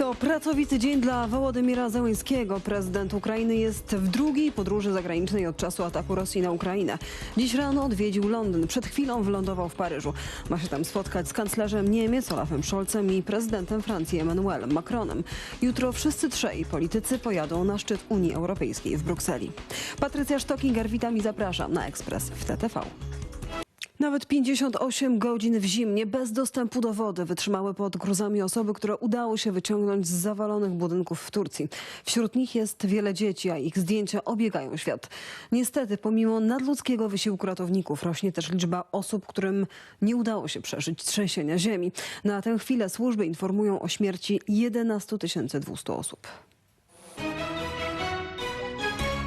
To pracowity dzień dla Wołodymira Zełenskiego. Prezydent Ukrainy jest w drugiej podróży zagranicznej od czasu ataku Rosji na Ukrainę. Dziś rano odwiedził Londyn. Przed chwilą wylądował w Paryżu. Ma się tam spotkać z kanclerzem Niemiec Olafem Scholzem i prezydentem Francji Emmanuelem Macronem. Jutro wszyscy trzej politycy pojadą na szczyt Unii Europejskiej w Brukseli. Patrycja Sztokinger, witam i zapraszam na Ekspres w TTV. Nawet 58 godzin w zimnie, bez dostępu do wody, wytrzymały pod gruzami osoby, które udało się wyciągnąć z zawalonych budynków w Turcji. Wśród nich jest wiele dzieci, a ich zdjęcia obiegają świat. Niestety, pomimo nadludzkiego wysiłku ratowników, rośnie też liczba osób, którym nie udało się przeżyć trzęsienia ziemi. Na tę chwilę służby informują o śmierci 11 200 osób.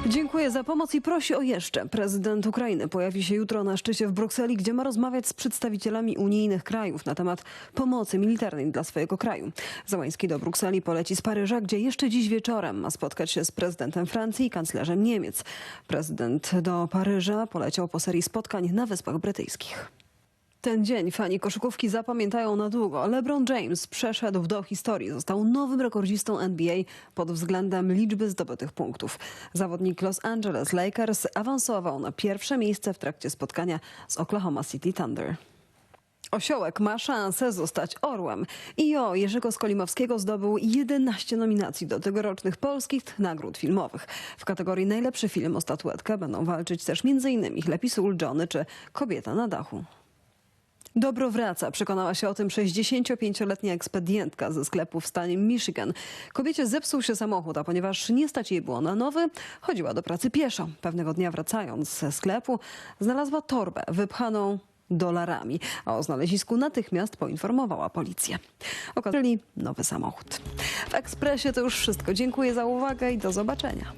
Dziękuję za pomoc i prosi o jeszcze. Prezydent Ukrainy pojawi się jutro na szczycie w Brukseli, gdzie ma rozmawiać z przedstawicielami unijnych krajów na temat pomocy militarnej dla swojego kraju. Załański do Brukseli poleci z Paryża, gdzie jeszcze dziś wieczorem ma spotkać się z prezydentem Francji i kanclerzem Niemiec. Prezydent do Paryża poleciał po serii spotkań na Wyspach Brytyjskich. Ten dzień fani koszykówki zapamiętają na długo. LeBron James przeszedł do historii. Został nowym rekordzistą NBA pod względem liczby zdobytych punktów. Zawodnik Los Angeles Lakers awansował na pierwsze miejsce w trakcie spotkania z Oklahoma City Thunder. Osiołek ma szansę zostać orłem. IO Jerzego Skolimowskiego zdobył 11 nominacji do tegorocznych polskich nagród filmowych. W kategorii najlepszy film o statuetkę będą walczyć też m.in. Lepisul Johnny czy Kobieta na dachu. Dobro wraca, przekonała się o tym 65-letnia ekspedientka ze sklepu w stanie Michigan. Kobiecie zepsuł się samochód, a ponieważ nie stać jej było na nowy, chodziła do pracy pieszo. Pewnego dnia wracając ze sklepu, znalazła torbę wypchaną dolarami, a o znalezisku natychmiast poinformowała policję. Okazali nowy samochód. W Ekspresie to już wszystko. Dziękuję za uwagę i do zobaczenia.